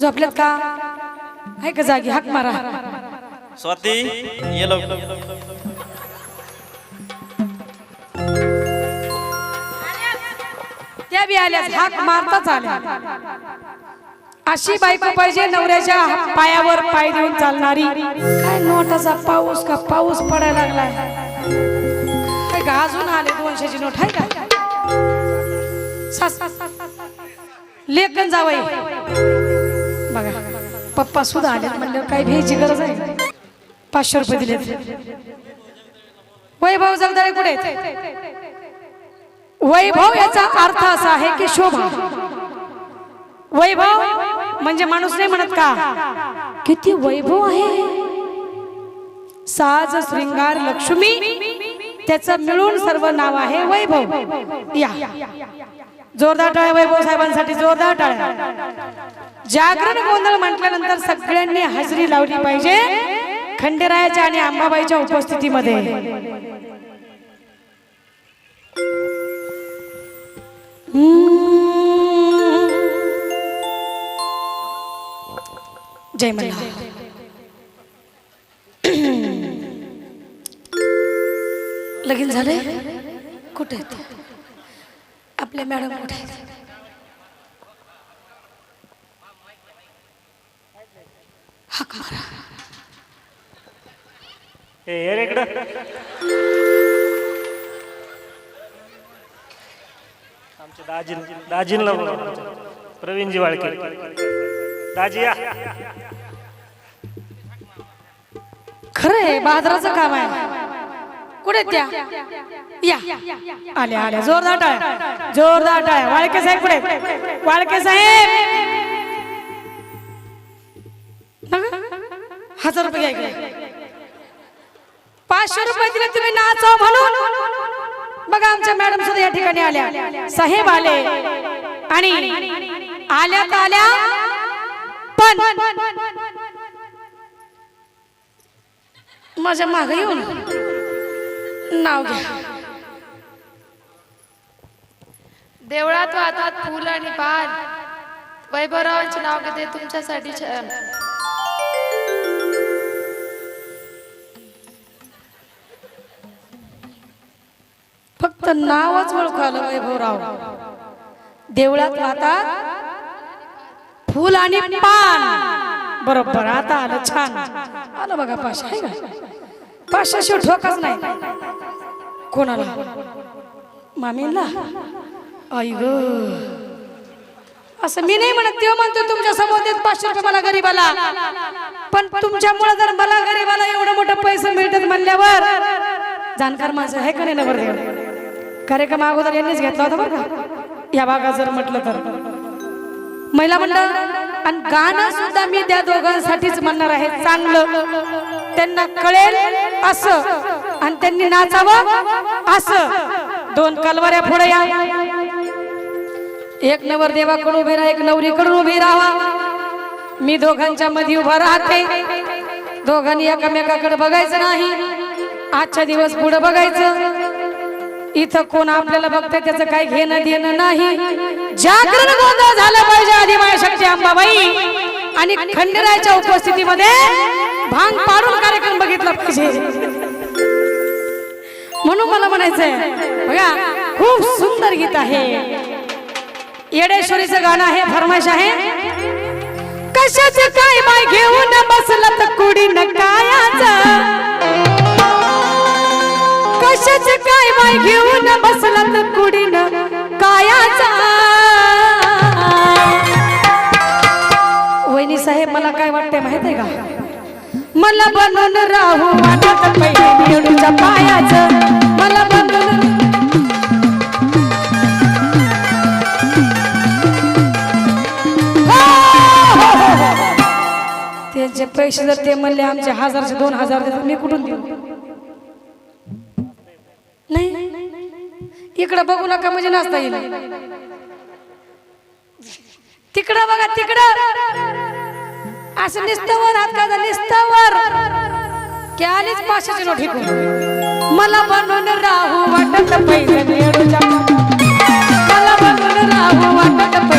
झोपल्यात का आहे का जागी हाक मारा. स्वाती ये लवकर त्या बी आल्या हाक मारताच आल्या अशी बायको पाहिजे नवऱ्याच्या पायावर पाय देऊन चालणारी. काय नोटाचा पाऊस का पाऊस पडायला लागलाय? काय का अजून आले दोनशेची नोट आहे का? लेखन जावई. बघा. पप्पा सुद्धा आले म्हणलं काय भ्यायची गरज आहे पाचशे रुपये दिले वैभव जगदाळे कुठे वैभव याचा अर्थ असा आहे की शोभा. वैभव म्हणजे माणूस नाही म्हणत का? किती वैभव आहे. साज श्रृंगार लक्ष्मी त्याचं मिळून सर्व नाव आहे वैभव. या. जोरदार टाळ्या वैभव साहेबांसाठी जोरदार टाळ्या. जागरण गोंधळ म्हटल्यानंतर सगळ्यांनी हजेरी लावली पाहिजे खंडेरायाच्या आणि अंबाबाईच्या उपस्थितीमध्ये. जय मल्हार. लगीन झाले कुठे? आपल्या मॅडम कुठे हाक मारा ए ये रे इकडं. आमच्या दाजीन दाजींला बोलव आमच्या. प्रवीणजी वाळके. दाजी या. खरं आहे बाजाराचं काम आहे. कुठे आहेत त्या? या. आल्या आल्या. जोरदार टाळ्या. जोरदार टाळ्या. वाळके साहेब कुठे आहेत? वाळके साहेब? हजार रुपये पाचशे रुपये दिले तुम्ही नाचा म्हणून. बघा आमच्या मॅडम सुद्धा या ठिकाणी आल्या. साहेब आले. आणि आल्यात आल्या. पण माझ्या माग येऊन नाव घ्या. देवळात वाहतात फुल आणि पान वैभवरावांचे नाव घेते तुमच्यासाठी तर नावच ओळखालं वैभवराव देवळात वाहतात फुल आणि पान. बरोबर आता आलं छान. आलं बघा पाशा आहे शिव ठोकच नाही. कोणाला? मामीला आई ग. असं मी नाही म्हणत तेव्हा म्हणतो तुमच्यासमोर देत पाचशे रुपये मला गरीबाला. पण तुमच्यामुळे जर मला गरीबाला एवढं मोठं पैसे मिळतात म्हणल्यावर जाणकार माझं आहे का नाही नवरदेव? कार्यक्रम अगोदर यांनीच घेतला होता बरं का? या भागात जर म्हटलं तर. महिला मंडळ आणि गाणं सुद्धा मी त्या दोघांसाठीच म्हणणार आहे. चांगलं. त्यांना कळेल असं आणि त्यांनी नाचावं असं. दोन कलवाऱ्या पुढे या. एक नवर देवाकडून उभी राहा एक नवरीकडून उभी राहा. मी दोघांच्या मध्ये उभा राहते. दोघांनी एकमेकाकडे बघायचं नाही. आजच्या दिवस पुढे बघायचं. इथं कोण आपल्याला बघतंय त्याचं काही घेणं देणं नाही. जागरण गोंधळ झालं पाहिजे आदिमाय शक्ती अंबाबाई. आणि खंडेरायाच्या उपस्थितीमध्ये भांग पाडून कार्यक्रम बघितला पाहिजे. म्हणून मला म्हणायचंय बघा खूप सुंदर गीत आहे. येडेश्वरीचं गाणं आहे फरमाश आहे. कशाच काय माय घेऊन बसला तर कुडी न कायाचं? कशाच बाय माय घेऊन बसला तर कुडीन. कायाचा. वहिनी साहेब मला काय वाटतंय माहीत आहे का? मला बनून राहू वाटत पहिले निवडूच्या पायाच. मला बनून हो, हो, हो, त्यांचे पैसे जर ते म्हणले आमचे हजारचे दोन हजार देतात मी कुठून देऊ? नाही. इकडं बघू नका म्हणजे नाचता येईल. तिकडं बघा तिकडं. असं निस्तवर हात का निस्तवर. की आलीच पाचशेची नोट मला बनवून राहू वाटत पैसे मला बनवून राहू वाटत पैसे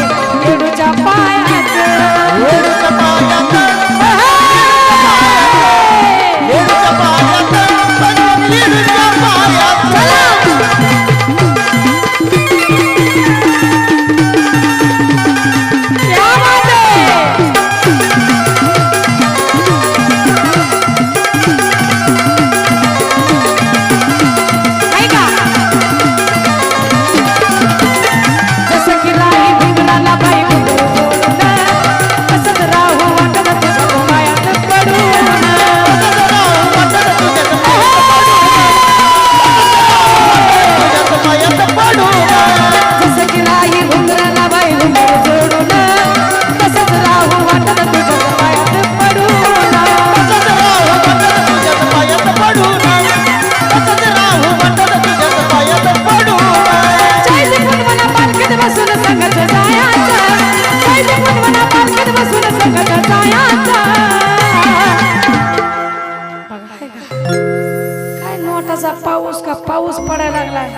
काय नोटाचा पाऊस का पाऊस पडायला लागलाय?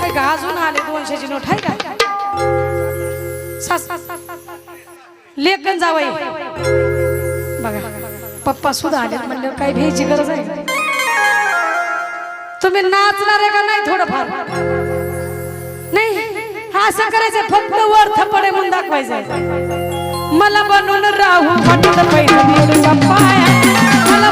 काय का अजून आले दोनशेची नोट आहे का? लेखन जावई. बघा पप्पा सुद्धा आले म्हणलं काही भ्यायची गरज आहे? तुम्ही नाचणार आहे का नाही थोडंफार? नाही? असं करायचं फक्त वर थपडे म्हणून दाखवायचं मला बनून राहू वाटत पहिलं निवडूच्या मला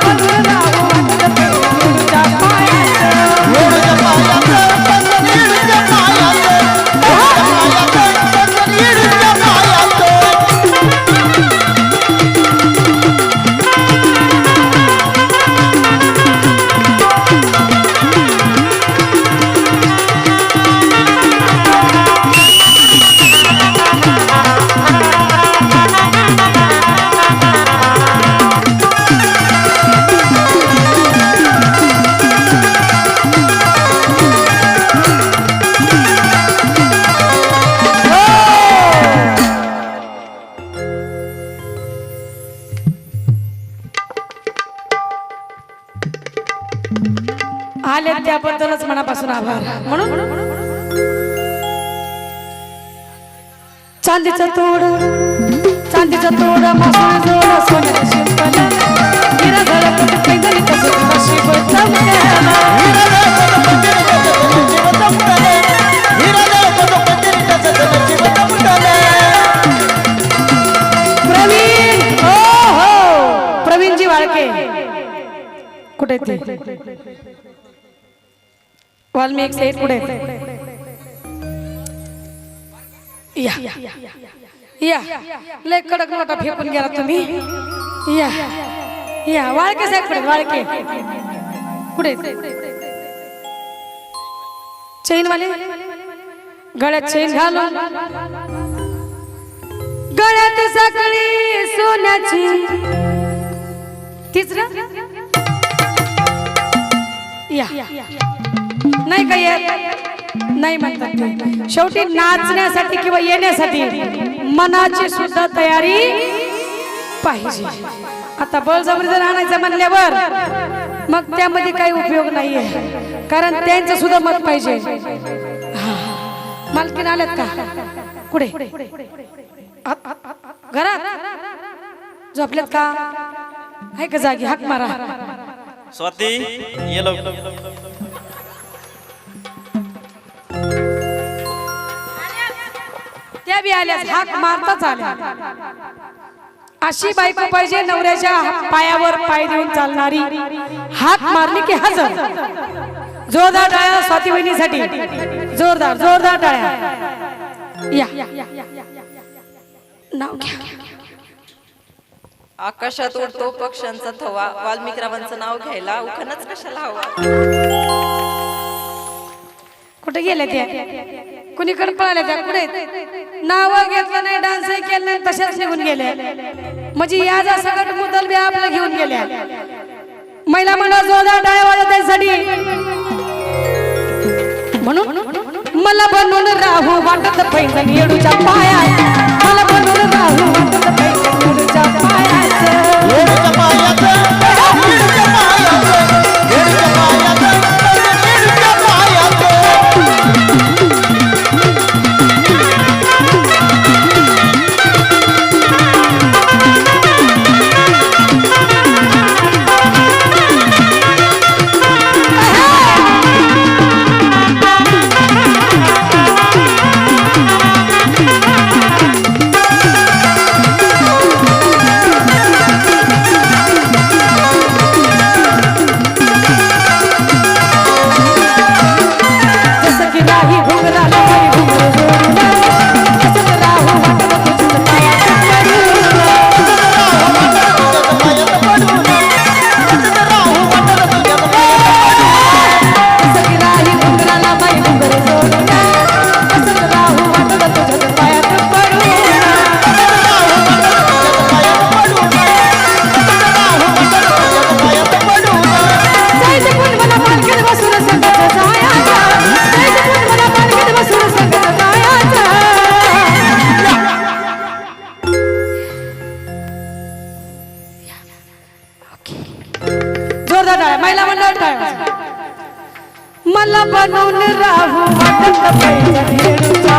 आले मनापासून आभार. म्हणून चांदीचं तोड चांदीच तोड जोड हिरा नशीब प्रवीण हो, हो. प्रवीणजी वाळके. कुठे ते? वाल्मिक सेठ कुठे आहेत? या. या. लय कडक नोटा फेकून गेला तुम्ही. या. या. वाळके साहेब पुढे वाळके. पुढे. चैन वाले. गळ्यात चैन घालून. गळ्यात साखळी सोन्याची. तिसरं. या. नाही का येत? नाही म्हणतात. शेवटी नाचण्यासाठी किंवा येण्यासाठी मनाची सुद्धा तयारी पाहिजे. आता बळजबरी जर आणायचं म्हणल्यावर मग त्यामध्ये काही उपयोग नाहीये. कारण त्यांचं सुद्धा मत पाहिजे. मालकीन आल्यात का? कुठे? घरात? झोपल्यात का? आहे का जागी? हाक मारा. स्वाती येलो त्या बी आल्यास हाक मारताच आल्या अशी बायको पाहिजे नवऱ्याच्या पायावर पाय देऊन चालणारी. हाक मारली की हजर. जोरदार टाळ्या स्वाती बहिणीसाठी जोरदार जोरदार टाळ्या. या. नाव घ्या. आकाशात उडतो पक्ष्यांचा थवा. वाल्मिकरावांचं नाव घ्यायला उखनच कशाला हवा? गेल्या त्या कुणीकडे पळाले त्या पुढे नाव घेतलं नाही डान्स केलं नाही तशाच निघून गेल्या म्हणजे या जा सगळं मुदल बी आपलं घेऊन गेल्या. महिला मंडळ जोरदार डाय वाजत त्यासाठी म्हणून मला बनवून राहू वाटत पैंजण येडूच्या पाया राहू वाटत पैसा रेणूच्या